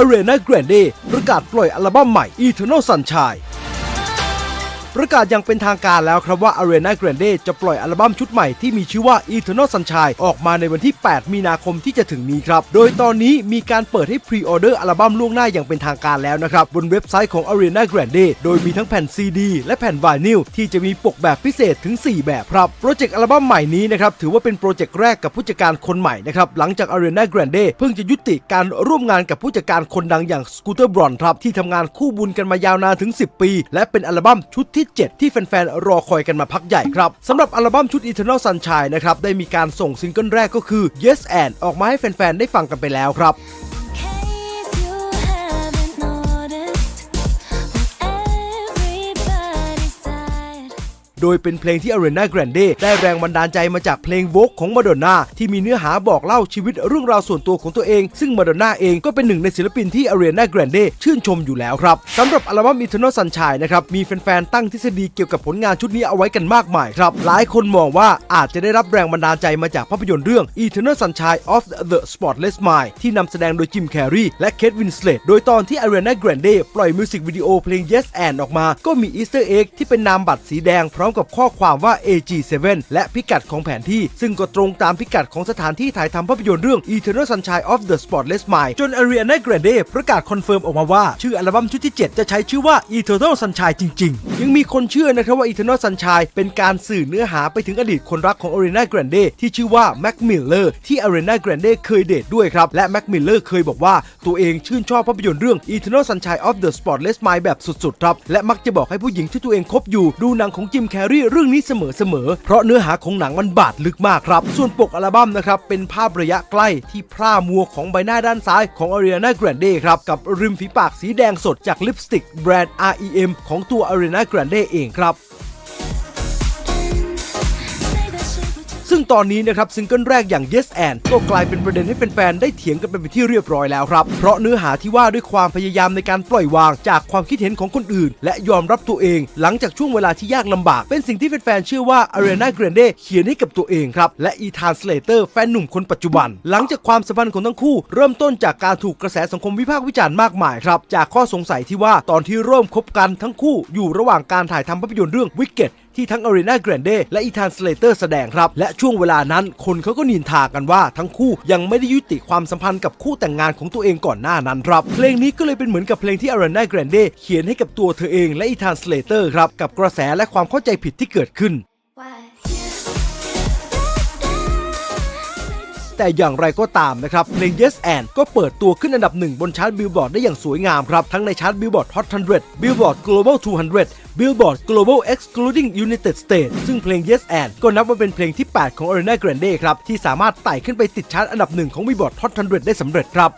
Arena Grande ประกาศปล่อยอัลบั้มใหม่ Eternal Sunshine ประกาศอย่างเป็นทางการแล้วครับว่า Arena Grande จะปล่อยอัลบั้มชุดใหม่ที่มีชื่อว่า Eternal Sunshine ออกมาในวันที่ 8 มีนาคมที่จะถึงนี้ครับ โดยตอนนี้มีการเปิดให้พรีออเดอร์อัลบั้มล่วงหน้าอย่างเป็นทางการแล้วนะครับ บนเว็บไซต์ของ Arena Grande โดยมีทั้งแผ่น CD และแผ่นวานิลที่จะมีปกแบบพิเศษถึง 4 แบบครับโปรเจกต์อัลบั้มใหม่นี้นะครับถือว่าเป็นโปรเจกต์แรกกับผู้จัดการคนใหม่นะครับหลังจาก Arena Grande เพิ่งจะยุติการร่วมงานกับผู้จัดการคนดังอย่าง Scooter Braun ครับที่ทำงานคู่บุญกันมายาวนานถึง 10 ปี และเป็นอัลบั้มชุดทที่ 7 ที่แฟนๆ รอคอยกันมาพักใหญ่ครับสำหรับอัลบั้มชุด Eternal Sunshine นะครับ ได้มีการส่งซิงเกิลแรกก็คือ Yes and ออกมาให้แฟนๆ ได้ฟังกันไปแล้วครับ โดยเป็นเพลงที่ Arena Grande ได้แรงบันดาลใจมาจากเพลง Vogue ของมาดอนนาที่มีเนื้อหาบอกเล่าชีวิตเรื่องราวส่วนตัวของตัวเอง ซึ่งมาดอนนาเองก็เป็นหนึ่งในศิลปินที่ Arena Grande ชื่นชมอยู่แล้วครับสำหรับอัลบั้ม Eternal Sunshine นะครับมีแฟนๆตั้งทฤษฎีเกี่ยวกับผลงานชุดนี้เอาไว้กันมากมายครับหลายคนมองว่าอาจจะได้รับแรงบันดาลใจมาจากภาพยนตร์เรื่อง Eternal Sunshine of the Spotless Mind ที่นำแสดงโดยจิมแคร์รีและเคทวินสเลตโดยตอนที่ Ariana Grande ปล่อยมิวสิกวิดีโอเพลง Yes and ออกมา ก็มีอีสเตอร์เอ็กที่เป็นนามบัตรสีแดงพร้อมกับข้อความว่า AG7 และพิกัดของแผนที่ ซึ่งก็ตรงตามพิกัดของสถานที่ถ่ายทำภาพยนตร์เรื่อง Eternal Sunshine of the Spotless Mind จน Ariana Grande ประกาศคอนเฟิร์มออกมาว่า ชื่ออัลบั้มชุดที่ 7 จะใช้ชื่อว่า Eternal Sunshine จริง ๆ ยังมีคนเชื่อนะครับว่า Eternal Sunshine เป็นการสื่อเนื้อหาไปถึงอดีตคนรักของ Ariana Grande ที่ชื่อว่า Mac Miller ที่ Ariana Grande เคยเดทด้วยครับ และ Mac Miller เคยบอกว่าตัวเองชื่นชอบภาพยนตร์เรื่อง Eternal Sunshine of the Spotless Mind แบบสุดๆครับและมักจะบอกให้ผู้หญิงที่ตัวเองคบอยู่ดูหนังของจิมแคร์รีเรื่องนี้เสมอๆ เพราะเนื้อหาของหนังมันบาดลึกมากครับ ส่วนปกอัลบั้มนะครับ เป็นภาพระยะใกล้ที่พร่ามัวของใบหน้าด้านซ้ายของ Ariana Grande ครับ กับริมฝีปากสีแดงสดจากลิปสติกแบรนด์ REM ของตัว Ariana Grande เองครับ ซึ่งตอนนี้นะครับซิงเกิลแรกอย่าง Yes and ก็กลายเป็นประเด็นให้แฟนๆ ได้เถียงกันไปเป็นที่เรียบร้อยแล้วครับ เพราะเนื้อหาที่ว่าด้วยความพยายามในการปล่อยวางจากความคิดเห็นของคนอื่น และยอมรับตัวเอง หลังจากช่วงเวลาที่ยากลำบาก เป็นสิ่งที่แฟนๆ เชื่อว่า Ariana Grande เขียนให้กับตัวเองครับ และอีธานสเลเตอร์แฟนหนุ่มคนปัจจุบัน หลังจากความสัมพันธ์ของทั้งคู่ เริ่มต้นจากการถูกกระแสสังคมวิพากษ์วิจารณ์มากมายครับจากข้อสงสัยที่ว่าตอนที่เริ่มคบกันทั้งคู่อยู่ระหว่างการถ่ายทำภาพยนตร์เรื่อง Wicked ที่ทั้งอารีนาแกรนเดและอีธานสเลเตอร์แสดงครับ และช่วงเวลานั้นคนเขาก็นินทากันว่าทั้งคู่ยังไม่ได้ยุติความสัมพันธ์กับคู่แต่งงานของตัวเองก่อนหน้านั้นครับ เพลงนี้ก็เลยเป็นเหมือนกับเพลงที่อารีนาแกรนเดเขียนให้กับตัวเธอเองและอีธานสเลเตอร์ครับกับกระแสและความเข้าใจผิดที่เกิดขึ้น แต่อย่างไรก็ตามนะครับเพลง Yes and ก็เปิดตัวขึ้นอันดับหนึ่งบนชาร์ตบิลบอร์ดได้อย่างสวยงามครับ ทั้งในชาร์ตบิลบอร์ด Hot 100 Billboard Global 200 Billboard Global excluding United States ซึ่งเพลง Yes and ก็นับว่าเป็นเพลงที่ 8 ของ Ariana Grande ครับ ที่สามารถไต่ขึ้นไปติดชาร์ตอันดับหนึ่งของ Billboard Hot 100 ได้สำเร็จครับ